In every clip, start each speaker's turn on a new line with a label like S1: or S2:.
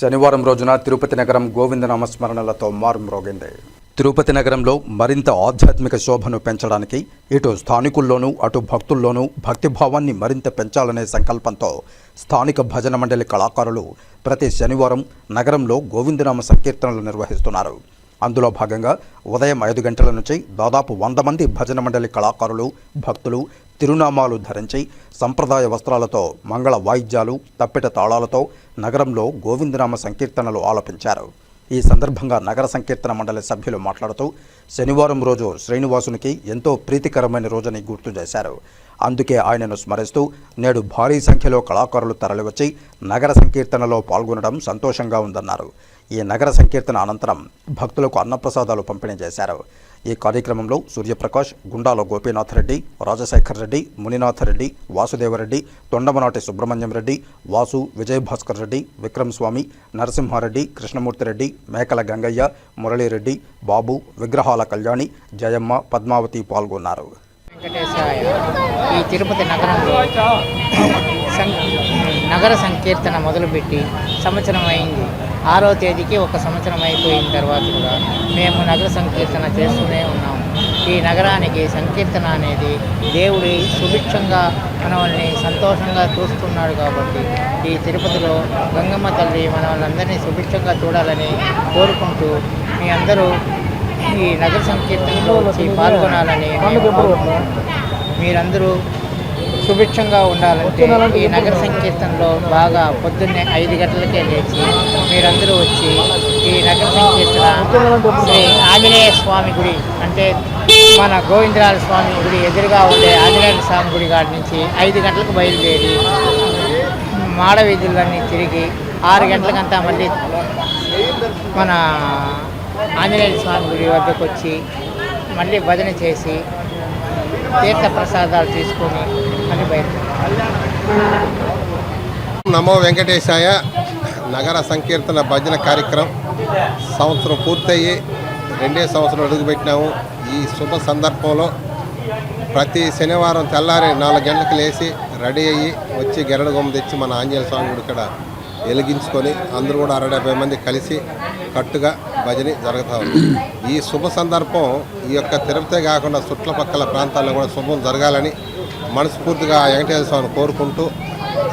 S1: శనివారం రోజున తిరుపతి నగరం గోవిందనామ స్మరణలతో మారుమ్రోగింది. తిరుపతి నగరంలో మరింత ఆధ్యాత్మిక శోభను పెంచడానికి ఇటు స్థానికుల్లోనూ అటు భక్తుల్లోనూ భక్తిభావాన్ని మరింత పెంచాలనే సంకల్పంతో స్థానిక భజన మండలి కళాకారులు ప్రతి శనివారం నగరంలో గోవిందనామ సంకీర్తనలు నిర్వహిస్తున్నారు. అందులో భాగంగా ఉదయం ఐదు గంటల నుంచి దాదాపు వంద మంది భజన మండలి కళాకారులు భక్తులు తిరునామాలు ధరించి సంప్రదాయ వస్త్రాలతో మంగళ వాయిద్యాలు తప్పెట తాళాలతో నగరంలో గోవిందనామ సంకీర్తనలు ఆలపించారు. ఈ సందర్భంగా నగర సంకీర్తన మండలి సభ్యులు మాట్లాడుతూ శనివారం రోజు శ్రీనివాసునికి ఎంతో ప్రీతికరమైన రోజని గుర్తు చేశారు. అందుకే ఆయనను స్మరిస్తూ నేడు భారీ సంఖ్యలో కళాకారులు తరలివచ్చి నగర సంకీర్తనలో పాల్గొనడం సంతోషంగా ఉందన్నారు. ఈ నగర సంకీర్తన అనంతరం భక్తులకు అన్నప్రసాదాలు పంపిణీ చేశారు. ఈ కార్యక్రమంలో సూర్యప్రకాష్ గుండాల గోపీనాథ్ రెడ్డి రాజశేఖర్ రెడ్డి మునినాథ్ రెడ్డి వాసుదేవరెడ్డి తొండమనాటి సుబ్రహ్మణ్యం రెడ్డి వాసు విజయభాస్కర్ రెడ్డి విక్రమ్ స్వామి నరసింహారెడ్డి కృష్ణమూర్తి రెడ్డి మేకల గంగయ్య మురళీరెడ్డి బాబు విగ్రహాల కళ్యాణి జయమ్మ పద్మావతి పాల్గొన్నారు.
S2: వెంకటేశాయ ఈ తిరుపతి నగరంలో నగర సంకీర్తన మొదలుపెట్టి సంవత్సరం అయింది. ఆరో తేదీకి ఒక సంవత్సరం అయిపోయిన తర్వాత కూడా మేము నగర సంకీర్తన చేస్తూనే ఉన్నాము ఈ నగరానికి సంకీర్తన అనేది దేవుడి సుభిక్షంగా మనల్ని సంతోషంగా చూస్తున్నాడు కాబట్టి ఈ తిరుపతిలో గంగమ్మ తల్లి మన వాళ్ళందరినీ సుభిక్షంగా చూడాలని కోరుకుంటూ మీ అందరూ ఈ నగర సంకీర్తనలో వచ్చి పాల్గొనాలని. మీరందరూ సుభిక్షంగా ఉండాలంటే ఈ నగర సంకీర్తనలో బాగా పొద్దున్నే ఐదు గంటలకే లేచి మీరందరూ వచ్చి ఈ నగర సంకీర్తన శ్రీ ఆంజనేయ స్వామి గుడి అంటే మన గోవిందరాజ స్వామి గుడి ఎదురుగా ఉండే ఆంజనేయ స్వామి గుడి కాడి నుంచి ఐదు గంటలకు బయలుదేరి మాడ వీధులన్నీ తిరిగి ఆరు గంటలకంతా మళ్ళీ మన ఆంజనేయ స్వామి గుడి వద్దకు వచ్చి మళ్ళీ భజన చేసి తీర్థ ప్రసాదాలు తీసుకొని మళ్ళీ బయట
S3: నమో వెంకటేశాయ నగర సంకీర్తన భజన కార్యక్రమం సంవత్సరం పూర్తయ్యి రెండే సంవత్సరం అడుగుపెట్టినాము ఈ శుభ సందర్భంలో ప్రతి శనివారం తెల్లారి నాలుగు గంటలకు లేచి రెడీ అయ్యి వచ్చి గెరడగొమ్మ తెచ్చి మన ఆంజనేయ స్వామి గుడి ఇక్కడ వెలిగించుకొని అందరూ కూడా అరవై డెబ్బై మంది కలిసి కట్టుగా భజని జరుగుతూ ఉంది. ఈ శుభ సందర్భం ఈ యొక్క తిరుపతి కాకుండా చుట్టుపక్కల ప్రాంతాల్లో కూడా శుభం జరగాలని మనస్ఫూర్తిగా ఆ వెంకటేశ్వర స్వామిని కోరుకుంటూ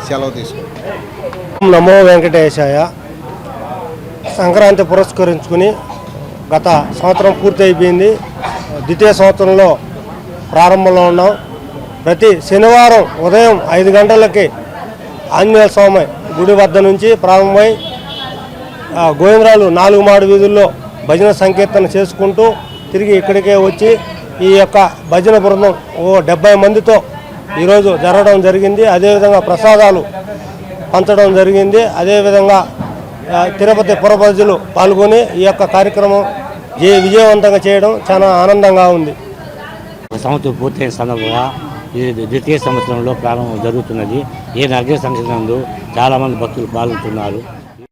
S3: సెలవు తీసుకుంటాం
S4: నమో వెంకటేశాయ. సంక్రాంతి పురస్కరించుకుని గత సంవత్సరం పూర్తి అయిపోయింది ద్వితీయ సంవత్సరంలో ప్రారంభంలో ఉన్నాం. ప్రతి శనివారం ఉదయం ఐదు గంటలకి ఆంజనేయ స్వామి గుడి వద్ద నుంచి ప్రారంభమై గోవిందరాలు నాలుగు మాడు వీధుల్లో భజన సంకీర్తన చేసుకుంటూ తిరిగి ఇక్కడికే వచ్చి ఈ యొక్క భజన బృందం ఓ డెబ్బై మందితో ఈరోజు జరగడం జరిగింది. అదేవిధంగా ప్రసాదాలు పంచడం జరిగింది. అదేవిధంగా తిరుపతి పురప్రజలు పాల్గొని ఈ యొక్క కార్యక్రమం ఏ విజయవంతంగా చేయడం చాలా ఆనందంగా ఉంది.
S5: సంవత్సరం పూర్తయిన సందర్భంగా ఇది ద్వితీయ సంవత్సరంలో ప్రారంభం జరుగుతున్నది. ఈ నగర సంఘటన చాలామంది భక్తులు పాల్గొంటున్నారు.